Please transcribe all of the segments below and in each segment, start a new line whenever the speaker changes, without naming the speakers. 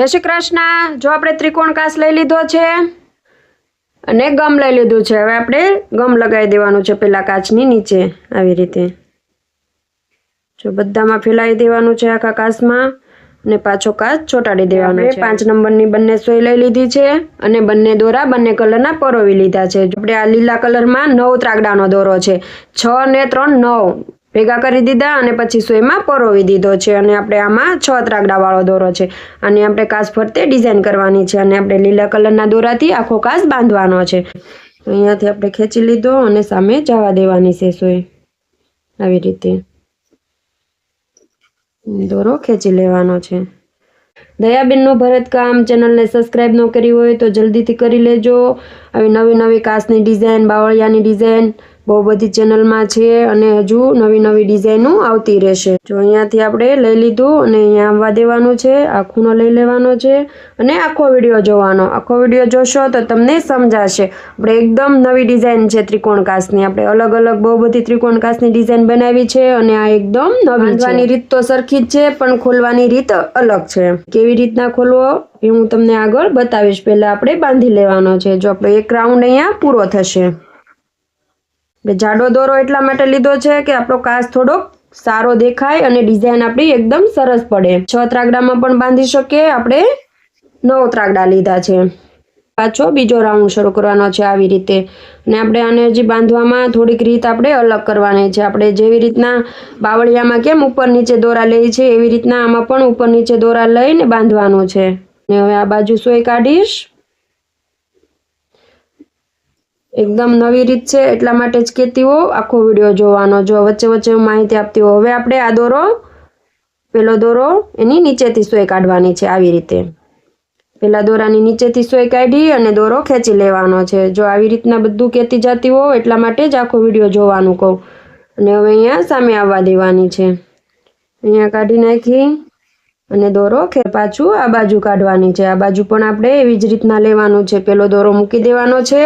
જય શ્રી કૃષ્ણ. જો આપણે ત્રિકોણ કાસ લઈ લીધો છે અને ગમ લઈ લીધું છે. હવે આપણે ગમ લગાવી દેવાનું છે પેલા કાચની નીચે આવી રીતે. જો બધામાં ફેલાવી દેવાનું છે આખા કાચમાં અને પાછો કાચ ચોંટાડી દેવાનો છે. પાંચ નંબરની બંને સોય લઈ લીધી છે અને બંને દોરા બંને કલરના પરોવી લીધા છે. આપણે આ લીલા કલરમાં નવ ત્રાગડાનો દોરો છે. છ ને ત્રણ નવ. ભેગા કરી દીધા અને પછી સોયમાં પરોવી દીધો છે. અને આપણે આમાં છ ત્રાગડાવાળો દોરો છે. અને આપણે કાચ ફરતે ડિઝાઇન કરવાની છે. અને આપણે લીલા કલરના દોરાથી આખો કાચ બાંધવાનો છે. અહીંયાથી આપણે ખેંચી લીધો અને સામે જવા દેવાની છે સોય. આવી રીતે દોરો ખેંચી લેવાનો છે. દયાબેનનું ભરતકામ ચેનલને સબસ્ક્રાઇબ ન કરી હોય તો જલ્દીથી કરી લેજો. આવી નવી નવી કાચની ડિઝાઇન, બાવળિયાની ડિઝાઇન બહુ બધી ચેનલમાં છે અને હજુ નવી નવી ડિઝાઇનો આવતી રહેશે. જો અહીંયાથી આપણે લઈ લીધું અને અહીંયા આવવા દેવાનું છે, આ ખૂણો લઈ લેવાનો છે અને આખો વીડિયો જોવાનો. આખો વીડિયો જોશો તો તમને સમજાશે. આપણે એકદમ નવી ડિઝાઇન છે ત્રિકોણ કાચની આપણે અલગ અલગ બહુ બધી ત્રિકોણ કાચની ડિઝાઇન બનાવી છે અને આ એકદમ નવી રીત તો સરખી જ છે, પણ ખોલવાની રીત અલગ છે. કેવી રીતના ખોલવો એ હું તમને આગળ બતાવીશ. પહેલાં આપણે બાંધી લેવાનો છે. જો આપણો એક રાઉન્ડ અહીંયા પૂરો થશે. જાડો દોરો એટલા માટે લીધો છે કે આપણો કાચ થોડોક સારો દેખાય અને ડિઝાઇન આપણી એકદમ સરસ પડે. છ ત્રાગડામાં પણ બાંધી શકીએ. આપણે નવ ત્રાગડા લીધા છે. પાછો બીજો રાઉન્ડ શરૂ કરવાનો છે આવી રીતે. અને આપણે આને હજી બાંધવામાં થોડીક રીત આપણે અલગ કરવાની છે. આપણે જેવી રીતના બાવળિયામાં કેમ ઉપર નીચે દોરા લઈએ છીએ એવી રીતના આમાં પણ ઉપર નીચે દોરા લઈને બાંધવાનું છે. ને હવે આ બાજુ સોય કાઢીશ. એકદમ નવી રીત છે, એટલા માટે જ કહેતી હો, આખો વીડિયો જોવાનો જો વચ્ચે વચ્ચે માહિતી આપતી હો હવે આપણે આ દોરો, પેલો દોરો, એની નીચેથી સોય કાઢવાની છે આવી રીતે. પેલા દોરાની નીચેથી સોય કાઢી અને દોરો ખેંચી લેવાનો છે. જો આવી રીતના બધું કહેતી જતી હો, એટલા માટે જ આખો વીડિયો જોવાનું કહું. અને હવે અહીંયા સામે આવવા દેવાની છે. અહીંયા કાઢી નાખી અને દોરો ખે પાછું આ બાજુ કાઢવાની છે. આ બાજુ પણ આપણે એવી જ રીતના લેવાનું છે. પેલો દોરો મૂકી દેવાનો છે.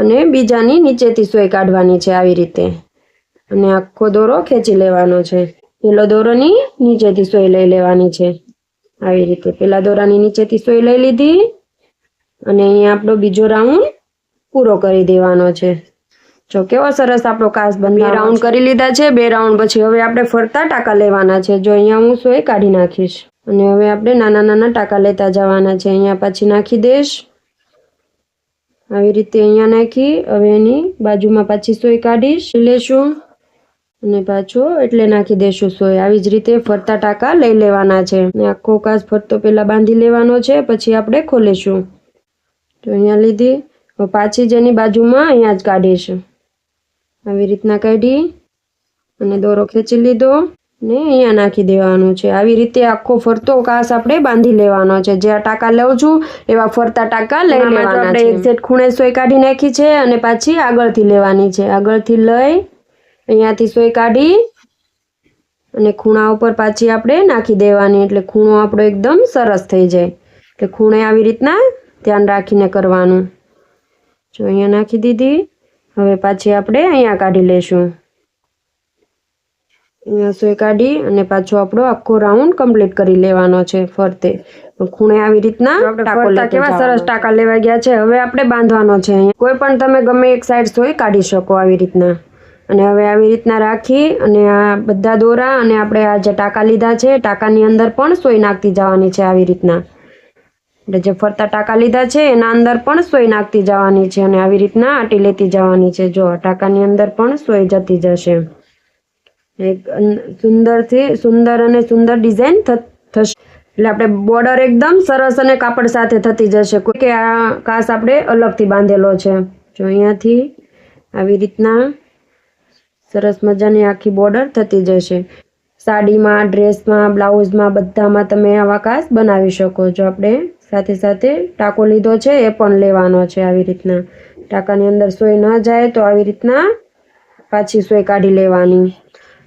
અને બીજાની નીચેથી સોય કાઢવાની છે આવી રીતે. અને આખો દોરો ખેંચી લેવાનો છે. પેલો દોરોની નીચેથી સોય લઈ લેવાની છે. આવી રીતે પેલા દોરાની નીચેથી સોય લઈ લીધી. અને અહીંયા આપણો બીજો રાઉન્ડ પૂરો કરી દેવાનો છે. જો કેવો સરસ આપણો કાસ બંધ રાઉન્ડ કરી લીધા છે બે રાઉન્ડ પછી હવે આપણે ફરતા ટાંકા લેવાના છે. જો અહીંયા હું સોય કાઢી નાખીશ. અને હવે આપણે નાના નાના ટાંકા લેતા જવાના છે. અહીંયા પાછી નાખી દઈશ. આવી રીતે અહીંયા નાખી, હવે એની બાજુમાં પાછી સોય કાઢીશ. લેશું અને પાછો એટલે નાખી દેશું સોય. આવી જ રીતે ફરતા ટાંકા લઈ લેવાના છે. અને આખો કાચ ફરતો પહેલાં બાંધી લેવાનો છે, પછી આપણે ખોલીશું. તો અહીંયા લીધી. પાછી જ એની બાજુમાં અહીંયા જ કાઢીશ. આવી રીતના કાઢી અને દોરો ખેંચી લીધો. ને અહીંયા નાખી દેવાનું છે. આવી રીતે આખો ફરતો કાસ આપણે બાંધી લેવાનો છે. જે આ ટાંકા લઉં છું એવા ફરતા ટાંકા લઈ લેવાના આપણે એક્ઝેટ ખૂણે સોય કાઢી નાખી છે અને પાછી આગળથી લેવાની છે. આગળથી લઈ અહીંયાથી સોય કાઢી અને ખૂણા ઉપર પાછી આપણે નાખી દેવાની. એટલે ખૂણો આપણો એકદમ સરસ થઈ જાય. એટલે ખૂણે આવી રીતના ધ્યાન રાખીને કરવાનું. જો અહીંયા નાખી દીધી. હવે પાછી આપણે અહીંયા કાઢી લેશું. સોય કાઢી અને પાછો આપણો આખો રાઉન્ડ કમ્પ્લીટ કરી લેવાનો છે ફરતે. ખૂણે આવી રીતના ફરતા કેવા સરસ ટાંકા લેવા ગયા છે? હવે આપણે બાંધવાનો છે કોઈ પણ તમે ગમે એક સાઈડ સોય કાઢી શકો આવી રીતના. અને હવે આવી રીતના રાખી અને આ બધા દોરા અને આપણે આ જે ટાંકા લીધા છે ટાંકાની અંદર પણ સોય નાખતી જવાની છે આવી રીતના. એટલે જે ફરતા ટાંકા લીધા છે એના અંદર પણ સોય નાખતી જવાની છે અને આવી રીતના આટી લેતી જવાની છે. જો ટાંકાની અંદર પણ સોય જતી જશે. સુંદરથી સુંદર અને સુંદર ડિઝાઇન થશે. એટલે આપણે બોર્ડર એકદમ સરસ અને કાપડ સાથે થતી જશે. કે આ કાસ આપણે અલગથી બાંધેલો છે. જો અહીંયાથી આવી રીતના સરસ મજાની આખી બોર્ડર થતી જશે. સાડીમાં ડ્રેસમાં બ્લાઉઝમાં બધામાં તમે આવા કાસ બનાવી શકો છો. આપણે સાથે સાથે ટાંકો લીધો છે, એ પણ લેવાનો છે આવી રીતના. ટાંકાની અંદર સોય ન જાય તો આવી રીતના પાછી સોય કાઢી લેવાની.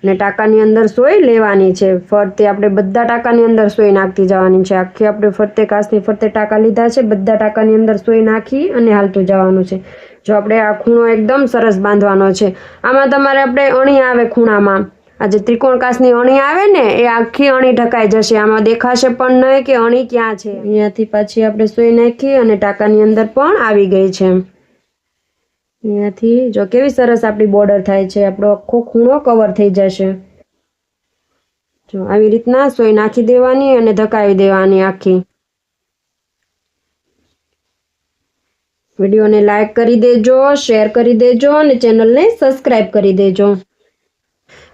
અને ટાંકાની અંદર સોય લેવાની છે. ફરતે આપણે બધા ટાંકાની અંદર સોય નાખતી જવાની છે. આખી આપણે ફરતે કાચની ફરતે ટાંકા લીધા છે. બધા ટાંકાની અંદર સોય નાખી અને હાલતું જવાનું છે. જો આપણે આ ખૂણો એકદમ સરસ બાંધવાનો છે. આમાં તમારે આપણે અણી આવે ખૂણામાં. આ જે ત્રિકોણ કાચની અણી આવે ને, એ આખી અણી ઢકાઈ જશે. આમાં દેખાશે પણ નહીં કે અણી ક્યાં છે. અહીંયાથી પાછી આપણે સોય નાખી અને ટાંકાની અંદર પણ આવી ગઈ છે. અહીંયાથી જો કેવી સરસ આપણી બોર્ડર થાય છે, આપણો આખો ખૂણો કવર થઈ જશે. જો આવી રીતના સોય નાખી દેવાની અને ધકાવી દેવાની આખી. વિડીયોને લાઇક કરી દેજો શેર કરી દેજો અને ચેનલને સબસ્ક્રાઈબ કરી દેજો.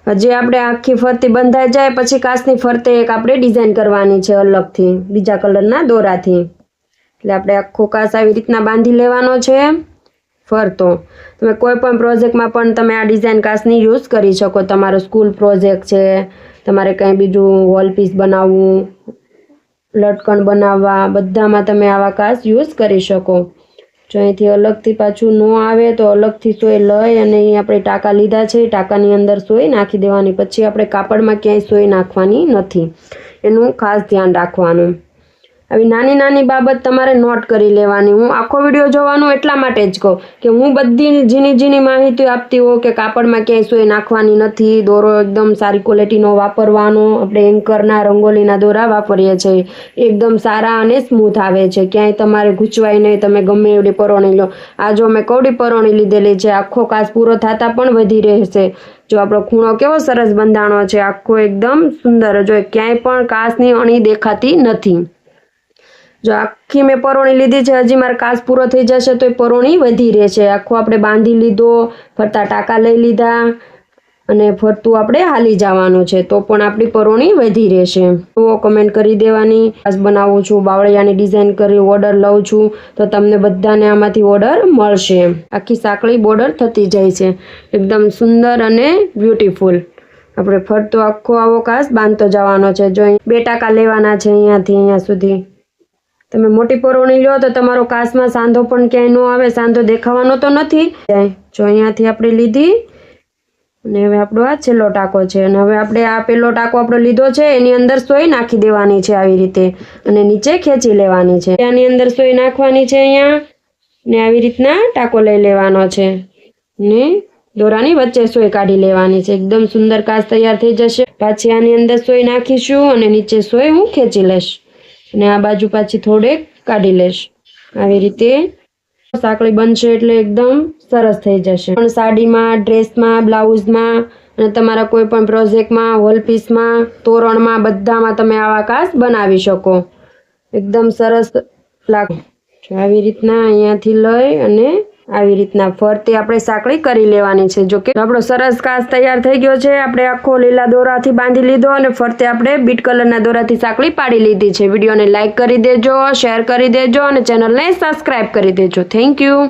હજી આપણે આખી ફરતી બંધાઈ જાય, પછી કાચની ફરતે એક આપણે ડિઝાઇન કરવાની છે અલગથી, બીજા કલરના દોરાથી. એટલે આપણે આખો કાચ આવી રીતના બાંધી લેવાનો છે. ફરતો. તમે કોઈ પણ પ્રોજેક્ટમાં પણ તમે આ ડિઝાઇન કાચની યુઝ કરી શકો. તમારો સ્કૂલ પ્રોજેક્ટ છે, તમારે કંઈ બીજું વોલપીસ બનાવવું, લટકણ બનાવવા, બધામાં તમે આવા કાચ યુઝ કરી શકો. જો અહીંથી અલગથી પાછું ન આવે તો અલગથી સોય લઈ અને અહીં આપણે ટાંકા લીધા છે, ટાંકાની અંદર સોય નાખી દેવાની. પછી આપણે કાપડમાં ક્યાંય સોય નાખવાની નથી. એનું ખાસ ધ્યાન રાખવાનું. આવી નાની નાની બાબત તમારે નોટ કરી લેવાની. હું આખો વીડિયો જોવાનું એટલા માટે જ કહું કે હું બધી ઝીણી ઝીણી માહિતી આપતી હોઉં કે કાપડમાં ક્યાંય સોય નાખવાની નથી, દોરો એકદમ સારી ક્વોલિટીનો વાપરવાનો. આપણે એન્કરના રંગોલીના દોરા વાપરીએ છીએ. એકદમ સારા અને સ્મૂથ આવે છે. ક્યાંય તમારે ગૂંચવાય નહીં, તમે ગમે એવડી પરોણી લો. આ જો મેં કવડી પરોણી લીધેલી છે, આખો કાચ પૂરો થતાં પણ વધી રહેશે. જો આપણો ખૂણો કેવો સરસ બંધાણો છે, આખો એકદમ સુંદર. જો ક્યાંય પણ કાચની અણી દેખાતી નથી. જો આખી મેં પરોણી લીધી છે, હજી મારે કાચ પૂરો થઈ જશે તો એ પરોણી વધી રહેશે. આખો આપણે બાંધી લીધો, ફરતા ટાંકા લઈ લીધા અને ફરતું આપણે હાલી જવાનું છે, તો પણ આપણી પરોણી વધી રહેશે. તો કમેન્ટ કરી દેવાની. કાચ બનાવું છું, બાવળિયાની ડિઝાઇન કરી ઓર્ડર લઉં છું, તો તમને બધાને આમાંથી ઓર્ડર મળશે. આખી સાંકળી બોર્ડર થતી જાય છે. એકદમ સુંદર અને બ્યુટીફુલ આપણે ફરતો આખો આવો કાચ બાંધતો જવાનો છે. જો બે ટાંકા લેવાના છે અહીંયાથી, અહીંયા સુધી. તમે મોટી પરોણી લો તો તમારો કાચમાં સાંધો પણ ક્યાંય ન આવે, સાંધો દેખાવાનો તો નથી. જો અહીંયાથી આપણે લીધી, અને હવે આપણો આ છેલ્લો ટાંકો છે. અને હવે આપણે આ પેલો ટાંકો આપણો લીધો છે, એની અંદર સોય નાખી દેવાની છે આવી રીતે. અને નીચે ખેંચી લેવાની છે. આની અંદર સોય નાખવાની છે અહીંયા, ને આવી રીતના ટાંકો લઈ લેવાનો છે. ને દોરાની વચ્ચે સોય કાઢી લેવાની છે. એકદમ સુંદર કાચ તૈયાર થઈ જશે. પાછી આની અંદર સોય નાખીશું, અને નીચે સોય હું ખેંચી લઈશ. અને આ બાજુ પાછી થોડેક કાઢી લેશ. આવી રીતે સાંકળી બનશે એટલે એકદમ સરસ થઈ જશે. પણ સાડીમાં, ડ્રેસમાં, બ્લાઉઝમાં અને તમારા કોઈ પણ પ્રોજેક્ટમાં વોલપીસમાં તોરણમાં બધામાં તમે આવા કાસ બનાવી શકો. એકદમ સરસ લાગ આવી રીતના અહીંયાથી લઈ અને આવી રીતના ફરતે આપણે સાંકળી કરી લેવાની છે. જો કે આપણો સરસ કાચ તૈયાર થઈ ગયો છે. આપણે આખો લીલા દોરાથી બાંધી લીધો અને ફરતે આપણે બીટ કલરના દોરાથી સાંકળી પાડી લીધી છે. વિડીયોને લાઇક કરી દેજો, શેર કરી દેજો અને ચેનલને સબસ્ક્રાઈબ કરી દેજો. Thank you